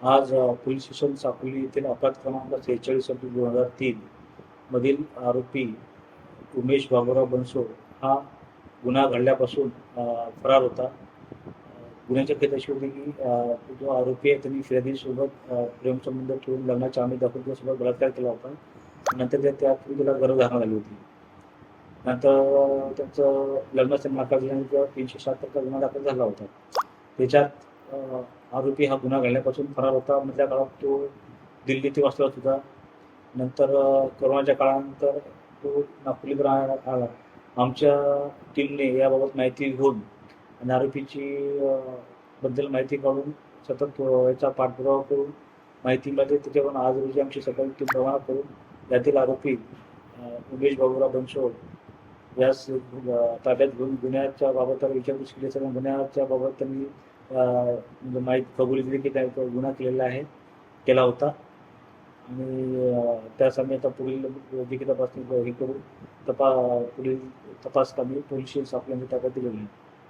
आज police station Sakoli येथील अपराध क्रमांक सेहेचाळीस सव्वीस दोन हजार तीन मधील आरोपी उमेश बाबुराव बनसो हा गुन्हा घडल्यापासून फरार होता. गुन्ह्याच्या गुन्ह्याची अशी होती की जो आरोपी आहे त्यांनी फिर्यादीसोबत प्रेमसंबंध ठेवून लग्नाच्या आम्ही दाखवून त्यासोबत बलात्कार केला होता. नंतर त्या त्यातून त्याला गर्भधारणा झाली होती. नंतर त्यांचं लग्नाचं नाकार झाल्यानंतर तीनशे शहात्तरचा गुन्हा दाखल झाला होता. त्याच्यात आरोपी हा गुन्हा घडल्यापासून फरार होता. मधल्या काळात तो दिल्ली ते वाचला होता. नंतर करोनाच्या कोरोनाच्या काळानंतर तो नागपूरला राहण्यात आला आमच्या टीमने याबाबत माहिती घेऊन आणि आरोपीची बद्दल माहिती काढून सतत याचा पाठपुरावा करून माहितीमध्ये त्याच्यावर आज रोजी आमची सकाळी टीम रवाना करून यातील आरोपी उमेश बाबूराव बनसोड यास ताब्यात घेऊन गुन्ह्याच्या बाबत विचारपूस केली. असताना गुन्ह्याच्या बाबत त्यांनी म्हणजे माहिती कबुली दिली की त्या गुन्हा केलेला आहे केला होता. आणि अ, त्यास आम्ही आता पुढील वैद्यकीय तपासणी हे करू तपा पुढील तपास आम्ही पोलीस आपल्याला ताकद दिलेली आहे.